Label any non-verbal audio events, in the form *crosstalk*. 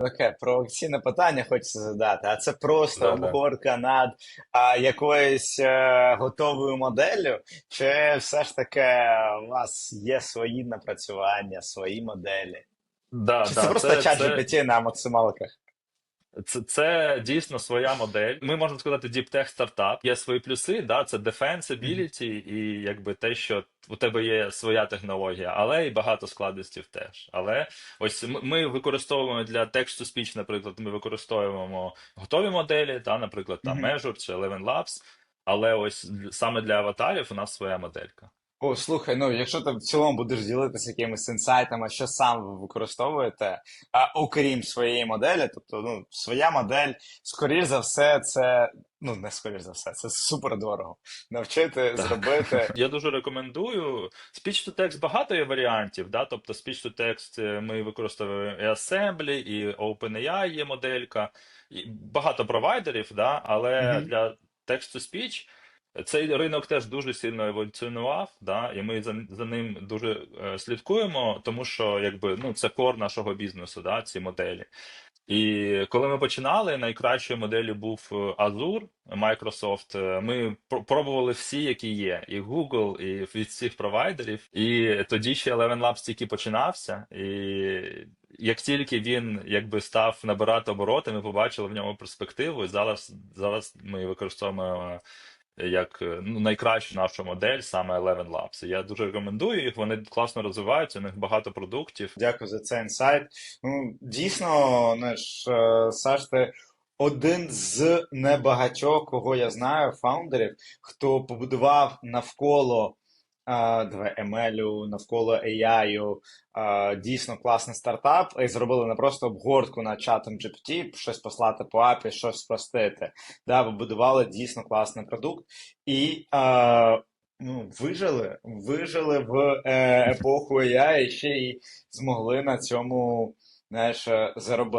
Таке провокаційне питання хочеться задати, а це просто Да, да. обгорка над а, якоюсь а, готовою моделлю, чи все ж таки у вас є свої напрацювання, свої моделі? Да, Чи да, це просто чат чат це, GPT на максималках? Це, це дійсно своя модель. Ми можемо сказати, діптех стартап. Є свої плюси, да, це defensibility і якби те, що у тебе є своя технологія, але і багато складностей теж. Але ось ми- ми використовуємо для to speech, наприклад, ми використовуємо готові моделі, та, наприклад, там. Measure чи Eleven Labs. Але ось саме для аватарів у нас своя моделька. О, слухай, ну якщо ти в цілому будеш ділитися якимись інсайтами, що сам ви використовуєте, а, окрім своєї моделі, тобто, ну, своя модель, скоріш за все, це, ну, не скоріш за все, це супер дорого. Навчити, Так. зробити. *laughs* Я дуже рекомендую. Speech to text багато є варіантів, да? Тобто speech to text е, ми використовуємо і Assembly, і OpenAI є моделька, і багато провайдерів, да? але Мгм. для text to speech цей ринок теж дуже сильно еволюціонував, да? і ми за, за ним дуже е, слідкуємо, тому що якби, ну, це кор нашого бізнесу, да? ці моделі. І коли ми починали, найкращою моделлю був е, Azure, Microsoft. Е, Ми пробували всі, які є, і Google, і від всіх провайдерів. І тоді ще Eleven Labs тільки починався. І як тільки він якби став набирати обороти, ми побачили в ньому перспективу. І зараз, зараз ми використовуємо е, як е, ну, найкращу нашу модель, саме Eleven Labs. Я дуже рекомендую їх. Вони класно розвиваються. У них багато продуктів. Дякую за цей інсайт. Ну, дійсно, наш е, Саш, ти один з небагатьох, кого я знаю, фаундерів, хто побудував навколо ML, навколо AI, дійсно класний стартап, і зробили не просто обгортку над чатом GPT, щось послати по API, щось спростити. Да, побудували дійсно класний продукт. І ну, вижили, вижили в е, епоху AI і ще й змогли на цьому, знаєш, е, заробити.